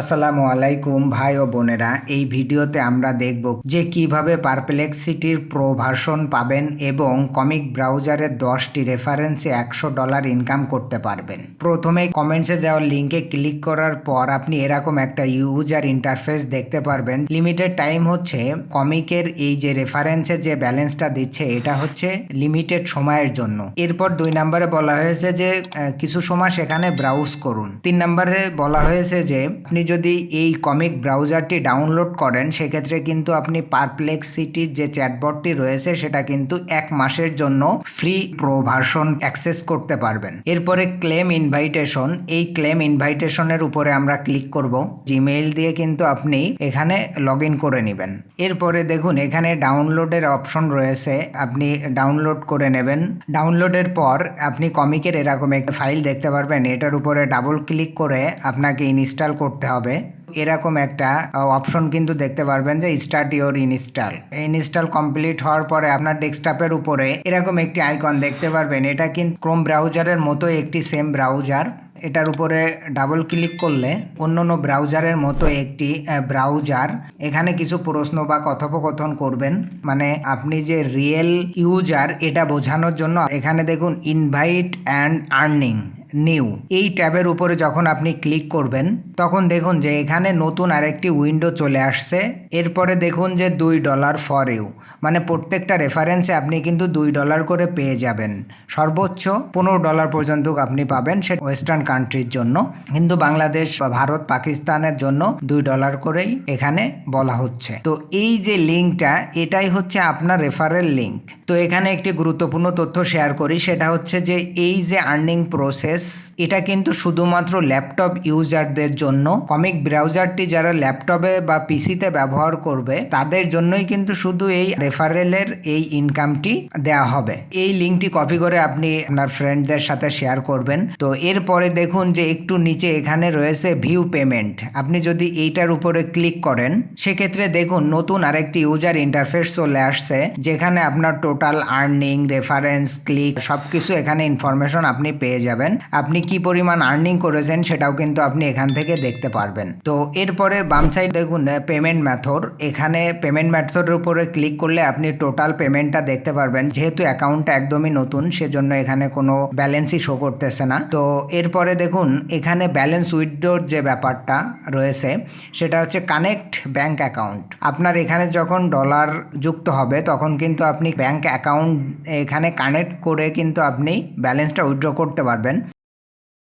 আসসালামু আলাইকুম ভাই ও বোনেরা, এই ভিডিওতে আমরা দেখব যে কীভাবে পারপ্লেক্সিটির প্রো ভার্সন পাবেন এবং কমিক ব্রাউজারের দশটি রেফারেন্সে একশো ডলার ইনকাম করতে পারবেন। প্রথমে কমেন্টসে দেওয়া লিঙ্কে ক্লিক করার পর আপনি এরকম একটা ইউজার ইন্টারফেস দেখতে পারবেন। লিমিটেড টাইম হচ্ছে কমিকের এই যে রেফারেন্সের যে ব্যালেন্সটা দিচ্ছে, এটা হচ্ছে লিমিটেড সময়ের জন্য। এরপর দুই নম্বরে বলা হয়েছে যে কিছু সময় সেখানে ব্রাউজ করুন। তিন নম্বরে বলা হয়েছে যে, আপনি যদি এই কমিক ব্রাউজারটি ডাউনলোড করেন, সেক্ষেত্রে কিন্তু আপনি পারপ্লেক্সিটির যে চ্যাটবটটি রয়েছে, সেটা কিন্তু এক মাসের জন্য ফ্রি প্রো ভার্সন অ্যাক্সেস করতে পারবেন। এরপরে ক্লেম ইনভাইটেশন এই ক্লেম ইনভাইটেশনের উপরে আমরা ক্লিক করব। জিমেইল দিয়ে কিন্তু আপনি এখানে লগ করে নেবেন। এরপরে দেখুন, এখানে ডাউনলোডের অপশন রয়েছে। আপনি ডাউনলোড করে নেবেন। ডাউনলোডের পর আপনি কমিকের এরকম একটা ফাইল দেখতে পারবেন। এটার উপরে ডাবল ক্লিক করে আপনাকে ইনস্টল করতে হবে। এরকম একটা অপশন কিন্তু দেখতে পারবেন যে start your install install complete হওয়ার পরে আপনার ডেস্কটপের উপরে এরকম একটি আইকন দেখতে পারবেন। এটা কিন্তু ক্রোম ব্রাউজারের মতো একটি সেম ব্রাউজার এটার উপরে ডাবল ক্লিক করলে অন্য অন্য ব্রাউজারের মতো একটি ব্রাউজার এখানে কিছু প্রশ্ন বা কথোপকথন করবেন। মানে আপনি যে রিয়েল ইউজার এটা বোঝানোর জন্য এখানে দেখুন ইনভাইট অ্যান্ড আর্নিং নিউ এই ট্যাবের উপরে যখন আপনি ক্লিক করবেন, তখন দেখুন যে এখানে নতুন আরেকটি উইন্ডো চলে আসছে। এরপরে দেখুন যে দুই ডলার ফর ইউ মানে প্রত্যেকটা রেফারেন্সে আপনি কিন্তু দুই ডলার করে পেয়ে যাবেন। সর্বোচ্চ পনেরো ডলার পর্যন্ত আপনি পাবেন সে ওয়েস্টার্ন কান্ট্রির জন্য। কিন্তু বাংলাদেশ বা ভারত, পাকিস্তানের জন্য দুই ডলার করেই এখানে বলা হচ্ছে। তো এই যে লিঙ্কটা এটাই হচ্ছে আপনার রেফারেল লিঙ্ক তো এখানে একটি গুরুত্বপূর্ণ তথ্য শেয়ার করি, সেটা হচ্ছে যে এই যে আর্নিং প্রসেস এটা কিন্তু শুধুমাত্র ল্যাপটপ ইউজারদের জন্য। কমিক ব্রাউজারটি যারা ল্যাপটপে বা পিসিতে ব্যবহার করবে, তাদের জন্যই কিন্তু শুধু এই রেফারেলের এই ইনকামটি দেওয়া হবে। এই লিঙ্কটি কপি করে আপনি আপনার ফ্রেন্ডদের সাথে শেয়ার করবেন। তো এরপরে দেখুন যে একটু নিচে এখানে রয়েছে ভিউ পেমেন্ট আপনি যদি এইটার উপরে ক্লিক করেন, সেক্ষেত্রে দেখুন নতুন আরেকটি ইউজার ইন্টারফেস চলে আসছে, যেখানে আপনার টোটাল আর্নিং রেফারেন্স ক্লিক সবকিছু এখানে ইনফরমেশন আপনি পেয়ে যাবেন। আপনি কি পরিমাণ আর্নিং করেছেন সেটাও কিন্তু আপনি এখান থেকে দেখতে পারবেন। তো এরপরে বাম সাইড দেখুন পেমেন্ট মেথড এখানে পেমেন্ট মেথডের উপরে ক্লিক করলে আপনি টোটাল পেমেন্টটা দেখতে পারবেন। যেহেতু অ্যাকাউন্টটা একদমই নতুন, সেজন্য এখানে কোনো ব্যালেন্সই শো করতেছে না। তো এরপরে দেখুন, এখানে ব্যালেন্স উইথড্রোর যে ব্যাপারটা রয়েছে, সেটা হচ্ছে কানেক্ট ব্যাংক অ্যাকাউন্ট আপনার এখানে যখন ডলার যুক্ত হবে, তখন কিন্তু আপনি ব্যাংক অ্যাকাউন্ট এখানে কানেক্ট করে কিন্তু আপনি ব্যালেন্সটা উইথড্র করতে পারবেন।